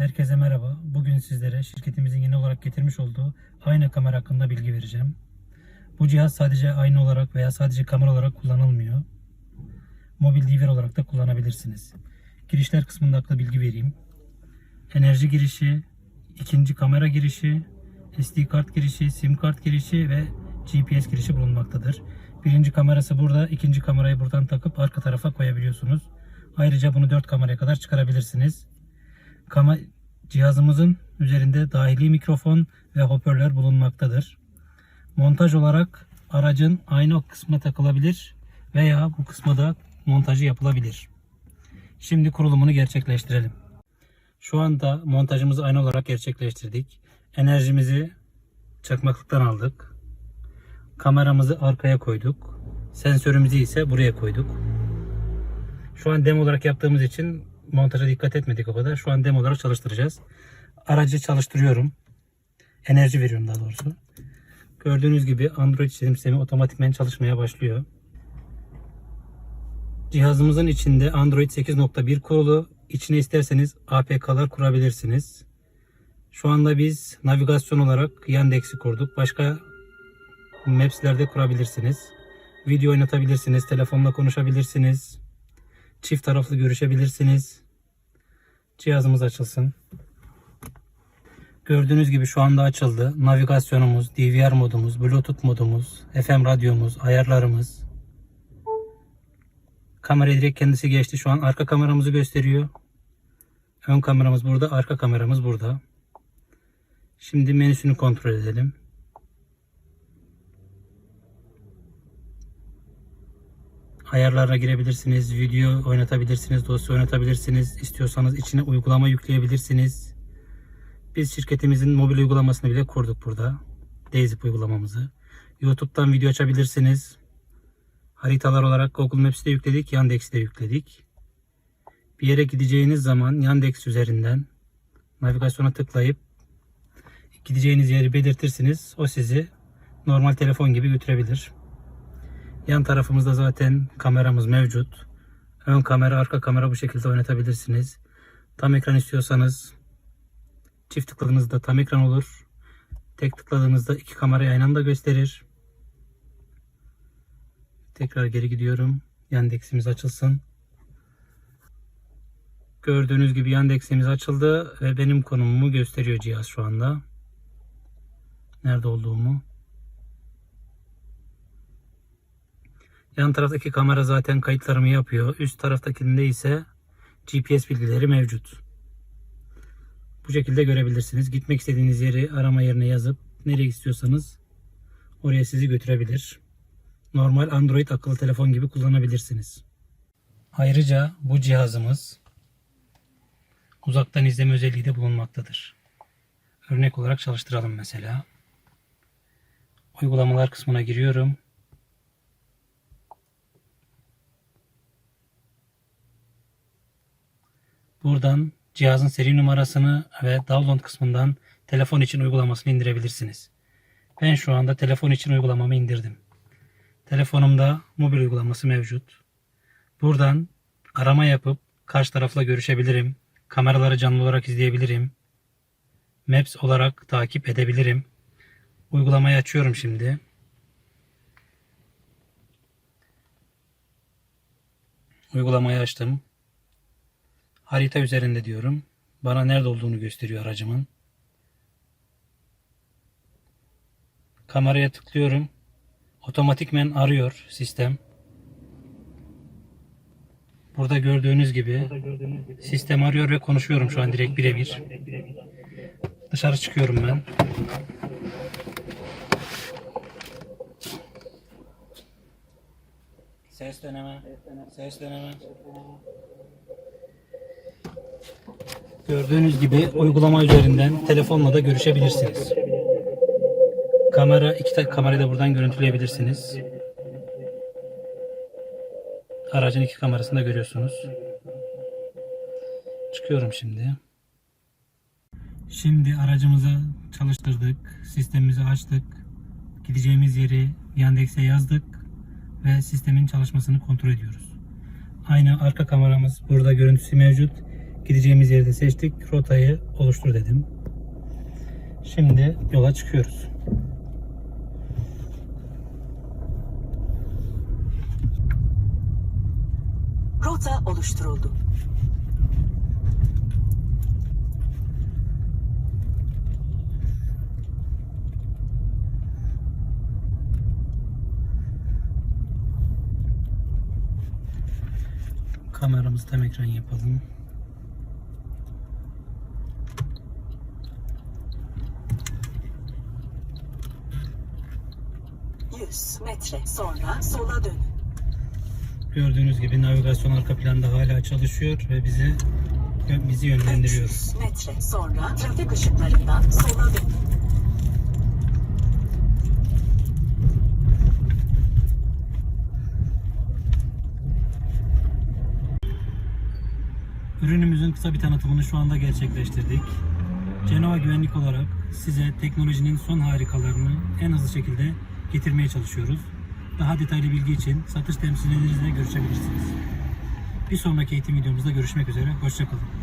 Herkese merhaba. Bugün sizlere şirketimizin yeni olarak getirmiş olduğu ayna kamera hakkında bilgi vereceğim. Bu cihaz sadece ayna olarak veya sadece kamera olarak kullanılmıyor. Mobil DVR olarak da kullanabilirsiniz. Girişler kısmında akla bilgi vereyim. Enerji girişi, ikinci kamera girişi, SD kart girişi, sim kart girişi ve GPS girişi bulunmaktadır. Birinci kamerası burada, ikinci kamerayı buradan takıp arka tarafa koyabiliyorsunuz. Ayrıca bunu 4 kameraya kadar çıkarabilirsiniz. Kama cihazımızın üzerinde dahili mikrofon ve hoparlör bulunmaktadır. Montaj olarak aracın aynı kısmına takılabilir veya bu kısma montajı yapılabilir. Şimdi kurulumunu gerçekleştirelim. Şu anda montajımızı aynı olarak gerçekleştirdik. Enerjimizi çakmaklıktan aldık. Kameramızı arkaya koyduk. Sensörümüzü ise buraya koyduk. Şu an demo olarak yaptığımız için montaja dikkat etmedik o kadar. Şu an demo olarak çalıştıracağız. Aracı çalıştırıyorum. Enerji veriyorum daha doğrusu. Gördüğünüz gibi Android işletim sistemi otomatikmen çalışmaya başlıyor. Cihazımızın içinde Android 8.1 kurulu. İçine isterseniz APK'lar kurabilirsiniz. Şu anda biz navigasyon olarak Yandex'i kurduk. Başka Maps'lerde kurabilirsiniz. Video oynatabilirsiniz. Telefonla konuşabilirsiniz. Çift taraflı görüşebilirsiniz. Cihazımız açılsın. Gördüğünüz gibi şu anda açıldı. Navigasyonumuz, DVR modumuz, Bluetooth modumuz, FM radyomuz, ayarlarımız. Kamera direkt kendisi geçti. Şu an arka kameramızı gösteriyor. Ön kameramız burada, arka kameramız burada. Şimdi menüsünü kontrol edelim. Ayarlara girebilirsiniz, video oynatabilirsiniz, dosya oynatabilirsiniz. İstiyorsanız içine uygulama yükleyebilirsiniz. Biz şirketimizin mobil uygulamasını bile kurduk burada. Dayzip uygulamamızı. YouTube'dan video açabilirsiniz. Haritalar olarak Google Maps'i de yükledik, Yandex'i de yükledik. Bir yere gideceğiniz zaman Yandex üzerinden navigasyona tıklayıp gideceğiniz yeri belirtirsiniz. O sizi normal telefon gibi götürebilir. Yan tarafımızda zaten kameramız mevcut. Ön kamera, arka kamera bu şekilde oynatabilirsiniz. Tam ekran istiyorsanız çift tıkladığınızda tam ekran olur. Tek tıkladığınızda iki kamerayı aynı anda gösterir. Tekrar geri gidiyorum. Yandex'imiz açılsın. Gördüğünüz gibi Yandex'imiz açıldı ve benim konumumu gösteriyor cihaz şu anda. Nerede olduğumu. Yan taraftaki kamera zaten kayıtlarımı yapıyor. Üst taraftakinde ise GPS bilgileri mevcut. Bu şekilde görebilirsiniz. Gitmek istediğiniz yeri arama yerine yazıp nereye istiyorsanız oraya sizi götürebilir. Normal Android akıllı telefon gibi kullanabilirsiniz. Ayrıca bu cihazımız uzaktan izleme özelliği de bulunmaktadır. Örnek olarak çalıştıralım mesela. Uygulamalar kısmına giriyorum. Buradan cihazın seri numarasını ve download kısmından telefon için uygulamasını indirebilirsiniz. Ben şu anda telefon için uygulamamı indirdim. Telefonumda mobil uygulaması mevcut. Buradan arama yapıp karşı tarafla görüşebilirim. Kameraları canlı olarak izleyebilirim. Maps olarak takip edebilirim. Uygulamayı açıyorum şimdi. Uygulamayı açtım. Harita üzerinde diyorum. Bana nerede olduğunu gösteriyor aracımın. Kameraya tıklıyorum. Otomatikmen arıyor sistem. Burada gördüğünüz gibi sistem arıyor ve konuşuyorum şu an direkt birebir. Dışarı çıkıyorum ben. Ses deneme. Ses deneme. Gördüğünüz gibi uygulama üzerinden telefonla da görüşebilirsiniz. Kamera, iki kamerayı da buradan görüntüleyebilirsiniz. Aracın iki kamerasını da görüyorsunuz. Çıkıyorum şimdi. Şimdi aracımızı çalıştırdık. Sistemimizi açtık. Gideceğimiz yeri Yandex'e yazdık. Ve sistemin çalışmasını kontrol ediyoruz. Aynı arka kameramız burada görüntüsü mevcut. Gideceğimiz yeri de seçtik. Rotayı oluştur dedim. Şimdi yola çıkıyoruz. Rota oluşturuldu. Kameramızı tam ekran yapalım. Yüz metre sonra sola dönün. Gördüğünüz gibi navigasyon arka planda hala çalışıyor ve bizi bizi yönlendiriyor. 300 metre sonra trafik ışıklarından sola dönün. Ürünümüzün kısa bir tanıtımını şu anda gerçekleştirdik. Cenova Güvenlik olarak size teknolojinin son harikalarını en hızlı şekilde getirmeye çalışıyoruz. Daha detaylı bilgi için satış temsilcilerinizle görüşebilirsiniz. Bir sonraki eğitim videomuzda görüşmek üzere. Hoşçakalın.